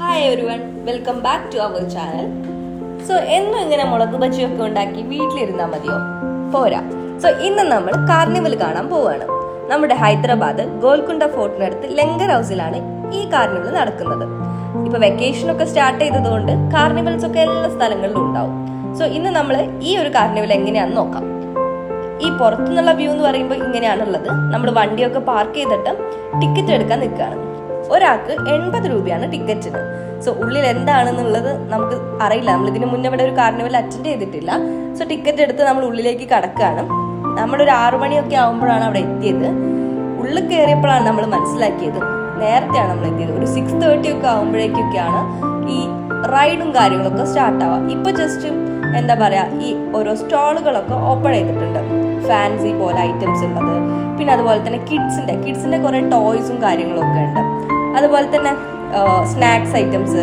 Hi everyone welcome back to our channel so എന്നും ഇങ്ങനെ മുളക് ബജിയൊക്കെ ഉണ്ടാക്കി വീട്ടിലിരുന്നാൽ മതിയോ? പോരാ. സോ ഇന്ന് നമ്മൾ കാർണിവൽ കാണാൻ പോവാണ്. നമ്മുടെ ഹൈദരാബാദ് ഗോൽക്കുണ്ട ഫോർട്ടിനടുത്ത് ലങ്കർ ഹൗസിലാണ് ഈ കാർണിവൽ നടക്കുന്നത്. ഇപ്പൊ വെക്കേഷൻ ഒക്കെ സ്റ്റാർട്ട് ചെയ്തതുകൊണ്ട് കാർണിവൽസ് ഒക്കെ എല്ലാ സ്ഥലങ്ങളിലും ഉണ്ടാവും. സോ ഇന്ന് നമ്മൾ ഈ ഒരു കാർണിവൽ എങ്ങനെയാന്ന് നോക്കാം. ഈ പുറത്തുനിന്നുള്ള വ്യൂ എന്ന് പറയുമ്പോൾ ഇങ്ങനെയാണുള്ളത്. നമ്മൾ വണ്ടിയൊക്കെ പാർക്ക് ചെയ്തിട്ട് ടിക്കറ്റ് എടുക്കാൻ നിൽക്കുകയാണ്. ഒരാൾക്ക് എൺപത് രൂപയാണ് ടിക്കറ്റിന് സോ ഉള്ളിൽ എന്താണെന്നുള്ളത് നമുക്ക് അറിയില്ല. നമ്മൾ ഇതിന് മുന്നേ ഇവിടെ ഒരു കാർണിവൽ അറ്റൻഡ് ചെയ്തിട്ടില്ല. സോ ടിക്കറ്റ് എടുത്ത് നമ്മൾ ഉള്ളിലേക്ക് കടക്കുകയാണ് നമ്മളൊരു ആറു മണിയൊക്കെ ആകുമ്പോഴാണ് അവിടെ എത്തിയത്. ഉള്ളിൽ കയറിയപ്പോഴാണ് നമ്മൾ മനസ്സിലാക്കിയത്. നേരത്തെയാണ് നമ്മൾ എത്തിയത്. ഒരു സിക്സ് തേർട്ടി ഒക്കെ ആകുമ്പോഴേക്കൊക്കെയാണ് ഈ റൈഡും കാര്യങ്ങളൊക്കെ സ്റ്റാർട്ട് ആവുക. ഇപ്പൊ ജസ്റ്റ് എന്താ പറയാ ഈ ഓരോ സ്റ്റാളുകളൊക്കെ ഓപ്പൺ ചെയ്തിട്ടുണ്ട്. ഫാൻസി പോലെ ഐറ്റംസ് ഉള്ളത്. പിന്നെ അതുപോലെ തന്നെ കിഡ്സിന്റെ കിഡ്സിന്റെ കുറെ ടോയ്സും കാര്യങ്ങളൊക്കെ ഉണ്ട്. അതുപോലെ തന്നെ സ്നാക്സ് ഐറ്റംസ്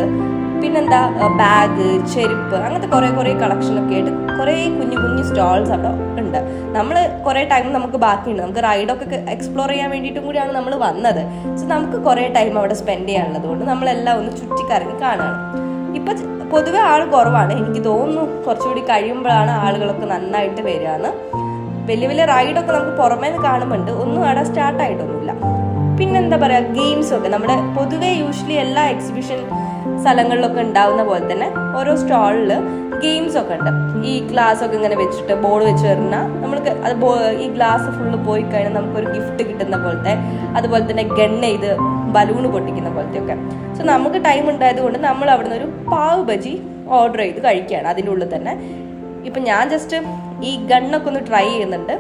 പിന്നെന്താ ബാഗ് ചെരുപ്പ് അങ്ങനത്തെ കുറെ കുറെ കളക്ഷനൊക്കെ ആയിട്ട് കുറെ കുഞ്ഞു കുഞ്ഞു സ്റ്റാൾസ് അവിടെ ഉണ്ട്. നമ്മൾ കുറെ ടൈം നമുക്ക് ബാക്കിയുണ്ട്. നമുക്ക് റൈഡൊക്കെ എക്സ്പ്ലോർ ചെയ്യാൻ വേണ്ടിയിട്ടും കൂടിയാണ് നമ്മൾ വന്നത്. സോ നമുക്ക് കുറെ ടൈം അവിടെ സ്പെൻഡ് ചെയ്യാനുള്ളത് കൊണ്ട് നമ്മളെല്ലാം ഒന്ന് ചുറ്റിക്കറങ്ങി കാണുകയാണ് ഇപ്പൊ പൊതുവെ ആൾ കുറവാണ്. എനിക്ക് തോന്നുന്നു കുറച്ചുകൂടി കഴിയുമ്പോഴാണ് ആളുകളൊക്കെ നന്നായിട്ട് വരികയാണ് വലിയ വലിയ റൈഡൊക്കെ നമുക്ക് പുറമേ നിന്ന് കാണുന്നുണ്ട് ഒന്നും അവിടെ സ്റ്റാർട്ട് ആയിട്ടൊന്നുമില്ല. പിന്നെന്താ പറയുക ഗെയിംസ് ഒക്കെ. നമ്മുടെ പൊതുവെ യൂഷ്വലി എല്ലാ എക്സിബിഷൻ സ്ഥലങ്ങളിലൊക്കെ ഉണ്ടാവുന്ന പോലെ തന്നെ ഓരോ സ്റ്റാളിൽ ഗെയിംസ് ഒക്കെ ഉണ്ട്. ഈ ഗ്ലാസ് ഒക്കെ ഇങ്ങനെ വെച്ചിട്ട് ബോർഡ് വെച്ച് വരുന്ന നമ്മൾക്ക് അത് ഈ ഗ്ലാസ് ഫുള്ള് പോയി കഴിഞ്ഞാൽ നമുക്കൊരു ഗിഫ്റ്റ് കിട്ടുന്ന പോലത്തെ അതുപോലെ തന്നെ ഗണ്ണ് ചെയ്ത് ബലൂണ് പൊട്ടിക്കുന്ന പോലത്തെ ഒക്കെ സോ നമുക്ക് ടൈം ഉണ്ടായത് കൊണ്ട് നമ്മൾ അവിടെ നിന്ന് ഒരു പാവ് ബജി ഓർഡർ ചെയ്ത് കഴിക്കുകയാണ് അതിന്റെ ഉള്ളിൽ തന്നെ. ഇപ്പം ഞാൻ ജസ്റ്റ് ഈ ഗണ്ണൊക്കെ ഒന്ന് ട്രൈ ചെയ്യുന്നുണ്ട്.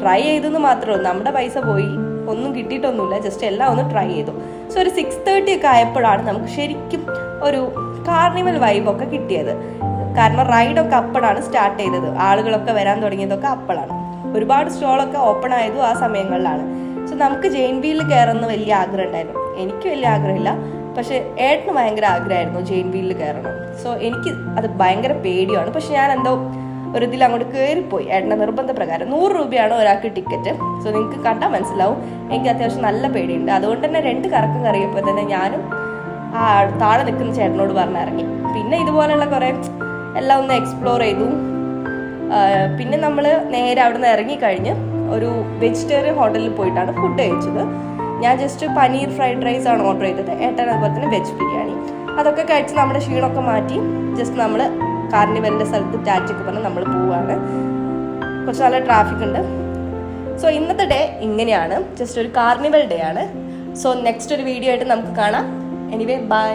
ട്രൈ ചെയ്തെന്ന് മാത്രമേ ഉള്ളൂ. നമ്മുടെ പൈസ പോയി. ഒന്നും കിട്ടിയിട്ടൊന്നുമില്ല. ജസ്റ്റ് എല്ലാം ഒന്ന് ട്രൈ ചെയ്തു. സോ ഒരു സിക്സ് തേർട്ടി ഒക്കെ ആയപ്പോഴാണ് നമുക്ക് ശരിക്കും ഒരു കാർണിവൽ വൈബൊക്കെ കിട്ടിയത്. കാരണം റൈഡൊക്കെ അപ്പോഴാണ് സ്റ്റാർട്ട് ചെയ്തത്. ആളുകളൊക്കെ വരാൻ തുടങ്ങിയതൊക്കെ അപ്പോഴാണ്. ഒരുപാട് സ്റ്റോളൊക്കെ ഓപ്പൺ ആയതും ആ സമയങ്ങളിലാണ്. സോ നമുക്ക് ജെയിൻ വീലിൽ കയറുന്ന വലിയ ആഗ്രഹം ഉണ്ടായിരുന്നു. എനിക്ക് വലിയ ആഗ്രഹമില്ല. പക്ഷെ ഏട്ടന് ഭയങ്കര ആഗ്രഹമായിരുന്നു ജെയിൻ വീലിൽ കയറണം. സോ എനിക്ക് അത് ഭയങ്കര പേടിയാണ് പക്ഷെ ഞാൻ എന്തോ ഒരു ഇതിൽ അങ്ങോട്ട് കയറിപ്പോയി ഏട്ടന്റെ നിർബന്ധ പ്രകാരം നൂറ് രൂപയാണ് ഒരാൾക്ക് ടിക്കറ്റ്. സോ നിങ്ങൾക്ക് കണ്ടാൽ മനസ്സിലാവും. എനിക്ക് അത്യാവശ്യം നല്ല പേടിയുണ്ട്. അതുകൊണ്ട് തന്നെ രണ്ട് കറക്കം കറിയപ്പോൾ തന്നെ ഞാനും ആ താഴെ നിൽക്കുന്ന ചേട്ടനോട് പറഞ്ഞിറങ്ങി. പിന്നെ ഇതുപോലെയുള്ള കുറേ എല്ലാം ഒന്ന് എക്സ്പ്ലോർ ചെയ്തു. പിന്നെ നമ്മൾ നേരെ അവിടെ നിന്ന് ഇറങ്ങിക്കഴിഞ്ഞ് ഒരു വെജിറ്റേറിയൻ ഹോട്ടലിൽ പോയിട്ടാണ് ഫുഡ് കഴിച്ചത്. ഞാൻ ജസ്റ്റ് പനീർ ഫ്രൈഡ് റൈസ് ആണ് ഓർഡർ ചെയ്തത്. ഏട്ടൻ അതുപോലെ തന്നെ വെജ് ബിരിയാണി. അതൊക്കെ കഴിച്ച് നമ്മുടെ ക്ഷീണമൊക്കെ മാറ്റി ജസ്റ്റ് നമ്മൾ കാർണിവലിന്റെ സ്ഥലത്ത് ടാറ്റൊക്കെ പറഞ്ഞ് നമ്മൾ പോവുകയാണ് കുറച്ച് നല്ല ട്രാഫിക് ഉണ്ട്. സോ ഇന്നത്തെ ഡേ ഇങ്ങനെയാണ്. ജസ്റ്റ് ഒരു കാർണിവൽ ഡേ ആണ്. സോ നെക്സ്റ്റ് ഒരു വീഡിയോ ആയിട്ട് നമുക്ക് കാണാം. Anyway by